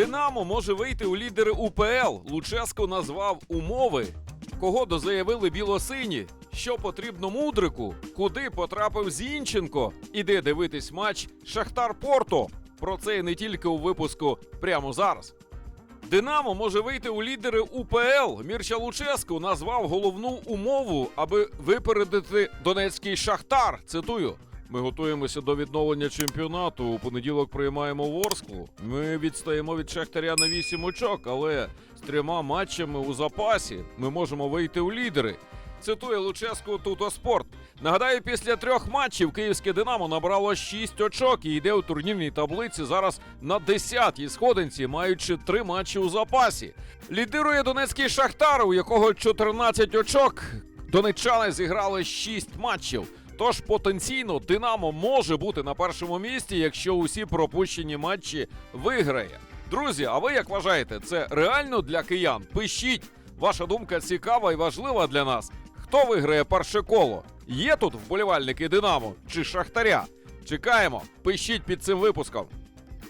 Динамо може вийти у лідери УПЛ. Луческо назвав умови. Кого дозаявили білосині? Що потрібно мудрику? Куди потрапив Зінченко? Іде дивитись матч Шахтар Порто. Про це і не тільки у випуску прямо зараз. Динамо може вийти у лідери УПЛ. Мірча Луческу назвав головну умову, аби випередити донецький шахтар. Цитую. Ми готуємося до відновлення чемпіонату. У понеділок приймаємо Ворсклу. Ми відстаємо від Шахтаря на 8 очок, але з трьома матчами у запасі ми можемо вийти у лідери. Цитує Луческу Тутоспорт. Нагадаю, після трьох матчів київське Динамо набрало 6 очок і йде у турнірній таблиці зараз на 10-й сходинці, маючи три матчі у запасі. Лідирує донецький Шахтар, у якого 14 очок. Донеччани зіграли 6 матчів. Тож потенційно Динамо може бути на першому місці, якщо усі пропущені матчі виграє. Друзі, а ви як вважаєте, це реально для киян? Пишіть. Ваша думка цікава і важлива для нас. Хто виграє перше коло? Є тут вболівальники Динамо чи Шахтаря? Чекаємо. Пишіть під цим випуском.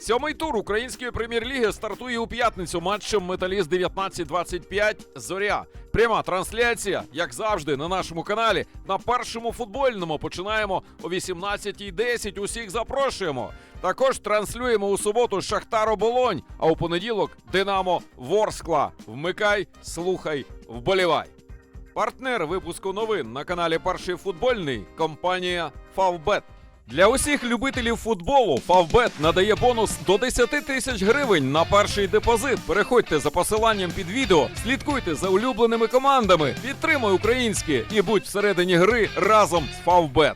Сьомий тур української прем'єр-ліги стартує у п'ятницю матчем Металіст 19-25 Зоря. Пряма трансляція, як завжди, на нашому каналі. На першому футбольному починаємо о 18.10. Усіх запрошуємо. Також транслюємо у суботу Шахтар Оболонь, а у понеділок Динамо Ворскла. Вмикай, слухай, вболівай. Партнер випуску новин на каналі Перший футбольний компанія Фавбет. Для усіх любителів футболу Фавбет надає бонус до 10 тисяч гривень на перший депозит. Переходьте за посиланням під відео, слідкуйте за улюбленими командами, підтримуй українське і будь всередині гри разом з Фавбет.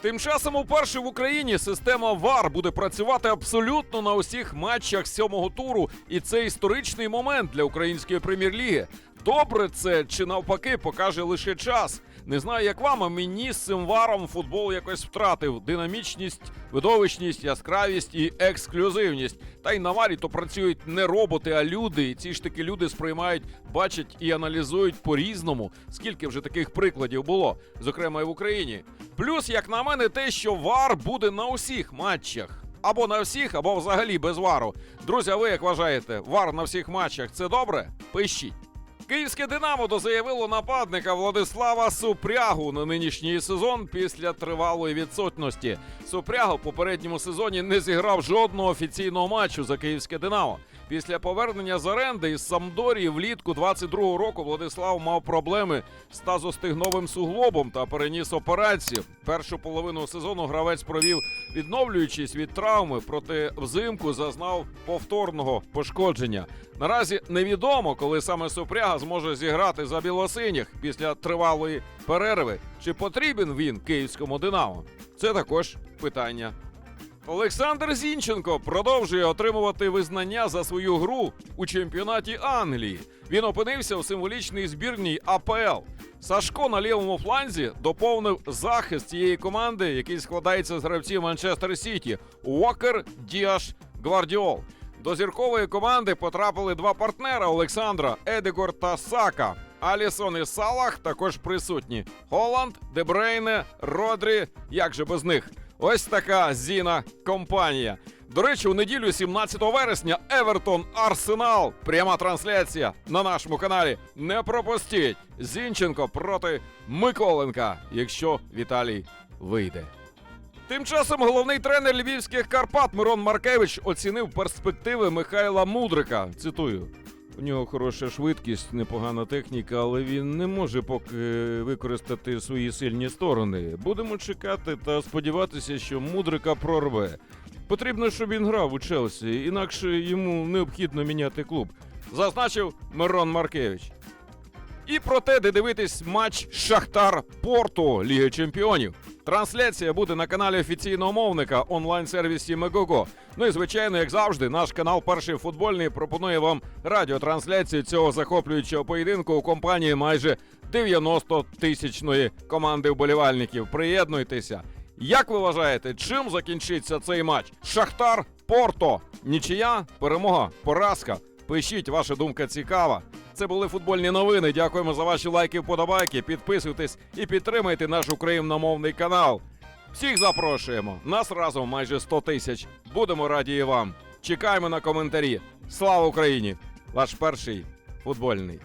Тим часом уперше в Україні система ВАР буде працювати абсолютно на усіх матчах сьомого туру, і це історичний момент для української прем'єр-ліги. Добре це чи навпаки покаже лише час. Не знаю, як вам, а мені з цим варом футбол якось втратив динамічність, видовищність, яскравість і ексклюзивність. Та й на варі то працюють не роботи, а люди. І ці ж таки люди сприймають, бачать і аналізують по-різному. Скільки вже таких прикладів було, зокрема і в Україні. Плюс, як на мене, те, що вар буде на усіх матчах. Або на всіх, або взагалі без вару. Друзі, а ви як вважаєте, вар на всіх матчах це добре? Пишіть. Київське Динамо дозаявило нападника Владислава Супрягу на нинішній сезон після тривалої відсутності. Супряга в попередньому сезоні не зіграв жодного офіційного матчу за київське Динамо. Після повернення з оренди із Самдорії влітку 22-го року Владислав мав проблеми з тазостигновим суглобом та переніс операцію. Першу половину сезону гравець провів, відновлюючись від травми, проте взимку зазнав повторного пошкодження. Наразі невідомо, коли саме Супряга зможе зіграти за білосиніх після тривалої перерви. Чи потрібен він київському Динамо? Це також питання Олександр Зінченко продовжує отримувати визнання за свою гру у чемпіонаті Англії. Він опинився у символічній збірній АПЛ. Сашко на лівому фланзі доповнив захист цієї команди, який складається з гравців Манчестер Сіті Уокер, Діаш, Гвардіол. До зіркової команди потрапили два партнера Олександра Едегор та Сака. Алісон і Салах також присутні. Холланд, Дебрейне, Родрі. Як же без них? Ось така зіна компанія. До речі, у неділю, 17 вересня, Евертон Арсенал. Пряма трансляція на нашому каналі. Не пропустіть. Зінченко проти Миколенка, якщо Віталій вийде. Тим часом головний тренер львівських Карпат Мирон Маркевич оцінив перспективи Михайла Мудрика. Цитую. У нього хороша швидкість, непогана техніка, але він не може поки використати свої сильні сторони. Будемо чекати та сподіватися, що мудрика прорве. Потрібно, щоб він грав у Челсі, інакше йому необхідно міняти клуб, зазначив Мирон Маркевич. І про те, де дивитись матч Шахтар Порту Ліги Чемпіонів. Трансляція буде на каналі офіційного мовника онлайн-сервісі Мегого. Ну і звичайно, як завжди, наш канал Перший футбольний пропонує вам радіотрансляцію цього захоплюючого поєдинку у компанії майже 90 тисячної команди вболівальників. Приєднуйтеся. Як ви вважаєте, чим закінчиться цей матч? Шахтар Порто. Нічия, перемога, поразка. Пишіть, ваша думка цікава. Це були футбольні новини. Дякуємо за ваші лайки, вподобайки. Підписуйтесь і підтримайте наш україномовний канал. Всіх запрошуємо. Нас разом майже 100 тисяч. Будемо раді і вам. Чекаємо на коментарі. Слава Україні! Ваш перший футбольний.